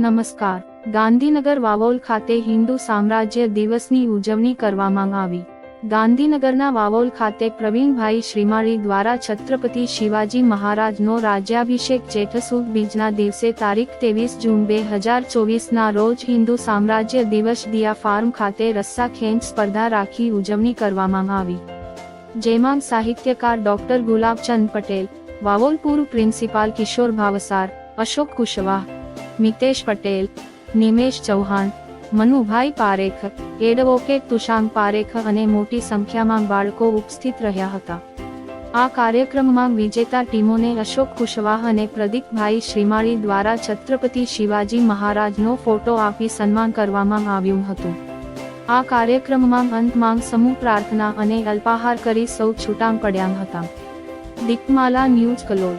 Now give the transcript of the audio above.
નમસ્કાર. ગાંધીનગર વાવોલ ખાતે હિન્દુ સામ્રાજ્ય દિવસની ઉજવણી કરવામાં આવી. ગાંધીનગરના વાવોલ ખાતે પ્રવીણભાઈ શ્રીમાળી દ્વારા છત્રપતિ શિવાજી મહારાજનો રાજ્યાભિષેક જેઠસુદ બીજના દિવસે તારીખ ત્રેવીસ જૂન બે હજાર ચોવીસના રોજ હિન્દુ સામ્રાજ્ય દિવસ દિયા ફાર્મ ખાતે રસ્સા ખેંચ સ્પર્ધા રાખી ઉજવણી કરવામાં આવી. જેમાં સાહિત્યકાર doctor Gulabchand Patel, Vavolpur principal Kishor Bhavsar, Ashok Kushwah Mitesh Patel, Nimesh Chauhan, Manubhai Parekh, advocate Tushang Parekh અને મોટી સંખ્યામાં બાળકો ઉપસ્થિત રહ્યા હતા. આ કાર્યક્રમમાં વિજેતા ટીમોને અશોક કુશવાહ અને પ્રદીપભાઈ શ્રીમાળી દ્વારા છત્રપતિ શિવાજી મહારાજનો ફોટો આપી સન્માન કરવામાં આવ્યું હતું. આ કાર્યક્રમમાં અંતમાં સમૂહ પ્રાર્થના અને અલ્પાહાર કરી સૌ છૂટામ પડ્યા હતા. દીપમાલા ન્યૂઝ કલોલ